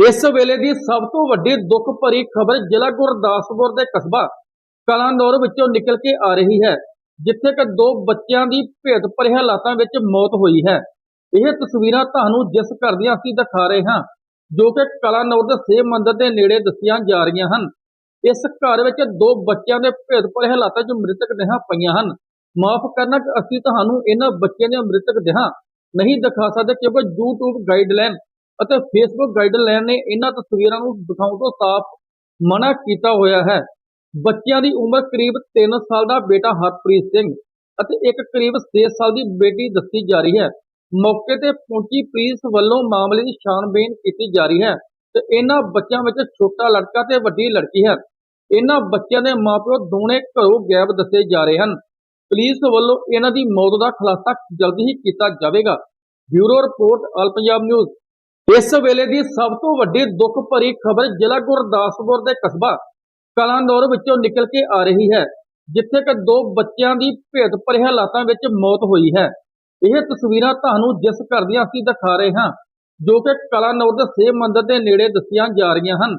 ਇਸ ਵੇਲੇ ਦੀ ਸਭ ਤੋਂ ਵੱਡੀ ਦੁੱਖ ਭਰੀ ਖਬਰ ਜ਼ਿਲ੍ਹਾ ਗੁਰਦਾਸਪੁਰ ਦੇ ਕਸਬਾ ਕਲਾਨੌਰ ਵਿੱਚੋਂ ਨਿਕਲ ਕੇ ਆ ਰਹੀ ਹੈ, ਜਿੱਥੇ ਕਿ ਦੋ ਬੱਚਿਆਂ ਦੀ ਭੇਤ ਭਰੇ ਹਾਲਾਤਾਂ ਵਿੱਚ ਮੌਤ ਹੋਈ ਹੈ। ਇਹ ਤਸਵੀਰਾਂ ਤੁਹਾਨੂੰ ਜਿਸ ਘਰ ਦੀਆਂ ਅਸੀਂ ਦਿਖਾ ਰਹੇ ਹਾਂ, ਜੋ ਕਿ ਕਲਾਨੌਰ ਦੇ ਸੇਵ ਮੰਦਰ ਦੇ ਨੇੜੇ ਦੱਸੀਆਂ ਜਾ ਰਹੀਆਂ ਹਨ। ਇਸ ਘਰ ਵਿੱਚ ਦੋ ਬੱਚਿਆਂ ਦੇ ਭੇਤ ਭਰੇ ਹਾਲਾਤਾਂ 'ਚ ਮ੍ਰਿਤਕ ਦੇਹਾਂ ਪਈਆਂ ਹਨ। ਮਾਫ ਕਰਨਾ ਕਿ ਅਸੀਂ ਤੁਹਾਨੂੰ ਇਹਨਾਂ ਬੱਚਿਆਂ ਦੇ ਮ੍ਰਿਤਕ ਦੇਹਾਂ ਨਹੀਂ ਦਿਖਾ ਸਕਦੇ ਕਿਉਂਕਿ YouTube ਗਾਈਡਲਾਈਨ ਅਤੇ ਫੇਸਬੁੱਕ ਗਾਈਡਲਾਈਨ ਨੇ ਇਹਨਾਂ ਤਸਵੀਰਾਂ ਨੂੰ ਦਿਖਾਉਣ ਤੋਂ ਸਾਫ਼ ਮਨਾ ਕੀਤਾ ਹੋਇਆ ਹੈ। ਬੱਚਿਆਂ ਦੀ ਉਮਰ ਕਰੀਬ 3 ਸਾਲ ਦਾ ਬੇਟਾ ਹਰਪ੍ਰੀਤ ਸਿੰਘ ਅਤੇ ਇੱਕ ਕਰੀਬ 6 ਸਾਲ ਦੀ ਬੇਟੀ ਦੱਸੀ ਜਾ ਰਹੀ ਹੈ। ਮੌਕੇ ਤੇ ਪਹੁੰਚੀ ਪੁਲਿਸ ਵੱਲੋਂ ਮਾਮਲੇ ਦੀ ਛਾਣਬੀਣ ਕੀਤੀ ਜਾ ਰਹੀ ਹੈ ਤੇ ਇਹਨਾਂ ਬੱਚਿਆਂ ਵਿੱਚ ਛੋਟਾ ਲੜਕਾ ਤੇ ਵੱਡੀ ਲੜਕੀ ਹੈ। ਇਹਨਾਂ ਬੱਚਿਆਂ ਦੇ ਮਾਪਿਓ ਦੋਨੇ ਘਰੋਂ ਗਾਇਬ ਦੱਸੇ ਜਾ ਰਹੇ ਹਨ। ਪੁਲਿਸ ਵੱਲੋਂ ਇਹਨਾਂ ਦੀ ਮੌਤ ਦਾ ਖੁਲਾਸਾ ਜਲਦੀ ਹੀ ਕੀਤਾ ਜਾਵੇਗਾ। Bureau report, all Punjab news. ਇਸ ਵੇਲੇ ਦੀ ਸਭ ਤੋਂ ਵੱਡੀ ਦੁੱਖ ਭਰੀ ਖਬਰ ਜ਼ਿਲ੍ਹਾ ਗੁਰਦਾਸਪੁਰ ਦੇ ਕਸਬਾ ਕਲਾਨੌਰ ਵਿੱਚੋਂ ਨਿਕਲ ਕੇ ਆ ਰਹੀ ਹੈ, ਜਿੱਥੇ ਕਿ ਦੋ ਬੱਚਿਆਂ ਦੀ ਭੇਤ ਭਰੇ ਹਾਲਾਤਾਂ ਵਿੱਚ ਮੌਤ ਹੋਈ ਹੈ। ਇਹ ਤਸਵੀਰਾਂ ਤੁਹਾਨੂੰ ਜਿਸ ਘਰ ਦੀਆਂ ਅਸੀਂ ਦਿਖਾ ਰਹੇ ਹਾਂ, ਜੋ ਕਿ ਕਲਾਨੌਰ ਦੇ ਸੇਵ ਮੰਦਰ ਦੇ ਨੇੜੇ ਦੱਸੀਆਂ ਜਾ ਰਹੀਆਂ ਹਨ।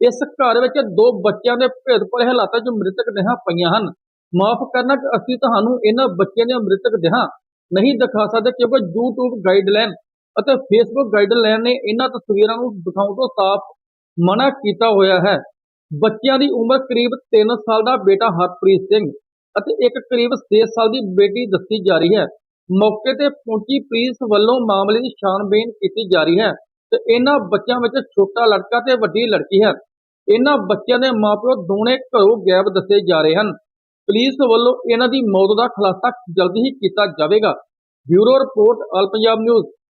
ਇਸ ਘਰ ਵਿੱਚ ਦੋ ਬੱਚਿਆਂ ਦੇ ਭੇਤ ਭਰੇ ਹਾਲਾਤਾਂ 'ਚ ਮ੍ਰਿਤਕ ਦੇਹਾਂ ਪਈਆਂ ਹਨ। ਮਾਫ ਕਰਨਾ ਕਿ ਅਸੀਂ ਤੁਹਾਨੂੰ ਇਹਨਾਂ ਬੱਚਿਆਂ ਦੇ ਮ੍ਰਿਤਕ ਦੇਹਾਂ ਨਹੀਂ ਦਿਖਾ ਸਕਦੇ ਕਿਉਂਕਿ YouTube ਗਾਈਡਲਾਈਨ ਅਤੇ ਫੇਸਬੁੱਕ ਗਾਈਡਲਾਈਨ ਨੇ ਇਹਨਾਂ ਤਸਵੀਰਾਂ ਨੂੰ ਦਿਖਾਉਣ ਤੋਂ ਸਾਫ਼ ਮਨਾ ਕੀਤਾ ਹੋਇਆ ਹੈ। ਬੱਚਿਆਂ ਦੀ ਉਮਰ ਕਰੀਬ 3 ਸਾਲ ਦਾ ਬੇਟਾ ਹਰਪ੍ਰੀਤ ਸਿੰਘ ਅਤੇ ਇੱਕ ਕਰੀਬ 6 ਸਾਲ ਦੀ ਬੇਟੀ ਦੱਸੀ ਜਾ ਰਹੀ ਹੈ। ਮੌਕੇ ਤੇ ਪਹੁੰਚੀ ਪੁਲਿਸ ਵੱਲੋਂ ਮਾਮਲੇ ਦੀ ਛਾਣਬੀਣ ਕੀਤੀ ਜਾ ਰਹੀ ਹੈ ਤੇ ਇਹਨਾਂ ਬੱਚਿਆਂ ਵਿੱਚ ਛੋਟਾ ਲੜਕਾ ਤੇ ਵੱਡੀ ਲੜਕੀ ਹੈ। ਇਹਨਾਂ ਬੱਚਿਆਂ ਦੇ ਮਾਪਿਓ ਦੋਨੇ ਘਰੋਂ ਗਾਇਬ ਦੱਸੇ ਜਾ ਰਹੇ ਹਨ। ਪੁਲਿਸ ਵੱਲੋਂ ਇਹਨਾਂ ਦੀ ਮੌਤ ਦਾ ਖੁਲਾਸਾ ਜਲਦੀ ਹੀ ਕੀਤਾ ਜਾਵੇਗਾ। Bureau report all Punjab news.